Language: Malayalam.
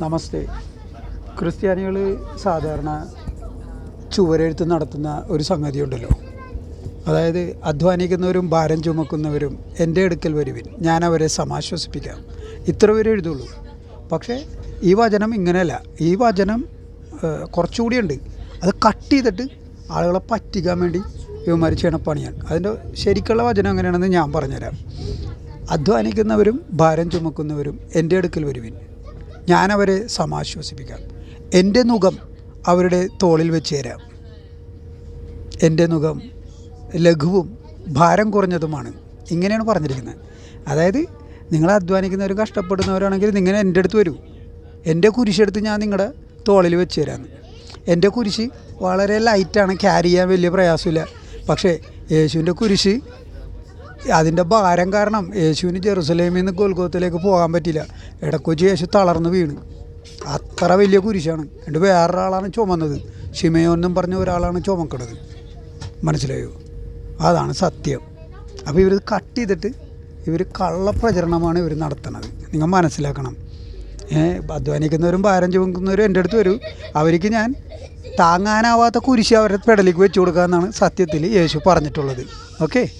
നമസ്തേ. ക്രിസ്ത്യാനികൾ സാധാരണ ചുവരെഴുത്ത് നടത്തുന്ന ഒരു സംഗതി ഉണ്ടല്ലോ അതായത് അധ്വാനിക്കുന്നവരും ഭാരം ചുമക്കുന്നവരും എന്റെ അടുക്കൽ വരുവിൻ. ഞാൻ അവരെ സമാശ്വസിപ്പിക്കാം. ഇത്ര പേരെ എഴുതുള്ളൂ. പക്ഷേ ഈ വചനം ഇങ്ങനെയല്ല. ഈ വചനം കുറച്ചുകൂടി ഉണ്ട്. അത് കട്ട് ചെയ്തിട്ട് ആളുകളെ പറ്റിക്കാൻ വേണ്ടി ഇവന്മാർ ചെയ്യണ പണിയാണ്. അതിന്റെ ശരിക്കുള്ള വചനം എങ്ങനെയാണെന്ന് ഞാൻ പറഞ്ഞുതരാം. അധ്വാനിക്കുന്നവരും ഭാരം ചുമക്കുന്നവരും എന്റെ അടുക്കൽ വരുവിൻ. ഞാൻ അവരെ സമാശ്വസിപ്പിക്കാം. എന്റെ മുഖം അവരുടെ തോളിൽ വെച്ച് തരാം എന്റെ മുഖം ലഘുവും ഭാരം കുറഞ്ഞതുമാണ്. ഇങ്ങനെയാണ് പറഞ്ഞിരിക്കുന്നത്. അതായത് നിങ്ങൾ അധ്വാനിക്കുന്നവരും കഷ്ടപ്പെടുന്നവരാണെങ്കിൽ നിങ്ങൾ എന്റെ അടുത്ത് വരൂ. എന്റെ കുരിശെടുത്ത് ഞാൻ നിങ്ങളുടെ തോളിൽ വെച്ച് തരാമെന്ന് എന്റെ കുരിശ് വളരെ ലൈറ്റാണ് ക്യാരി ചെയ്യാൻ വലിയ പ്രയാസമില്ല. പക്ഷേ യേശുവിന്റെ കുരിശ് അതിന്റെ ഭാരം കാരണം യേശുവിന് ജെറുസലേമിൽ നിന്ന് കൊൽക്കത്തയിലേക്ക് പോകാൻ പറ്റില്ല ഇടക്കൊച്ചി യേശു തളർന്ന് വീണ്. അത്ര വലിയ കുരിശാണ്. എന്നിട്ട് വേറൊരാളാണ് ചുമന്നത്. ഷിമയോന്നും പറഞ്ഞ ഒരാളാണ് ചുമക്കണത്. മനസ്സിലായോ? അതാണ് സത്യം. അപ്പോൾ ഇവർ കട്ട് ചെയ്തിട്ട് ഇവർ കള്ളപ്രചരണമാണ് ഇവർ നടത്തുന്നത്. നിങ്ങൾ മനസ്സിലാക്കണം. അധ്വാനിക്കുന്നവരും ഭാരം ചുമക്കുന്നവരും എന്റെ അടുത്ത് വരും. അവർക്ക് ഞാൻ താങ്ങാനാവാത്ത കുരിശ് അവരുടെ പെടലിക്ക് വെച്ച് കൊടുക്കാമെന്നാണ് സത്യത്തിൽ യേശു പറഞ്ഞിട്ടുള്ളത്. ഓക്കെ?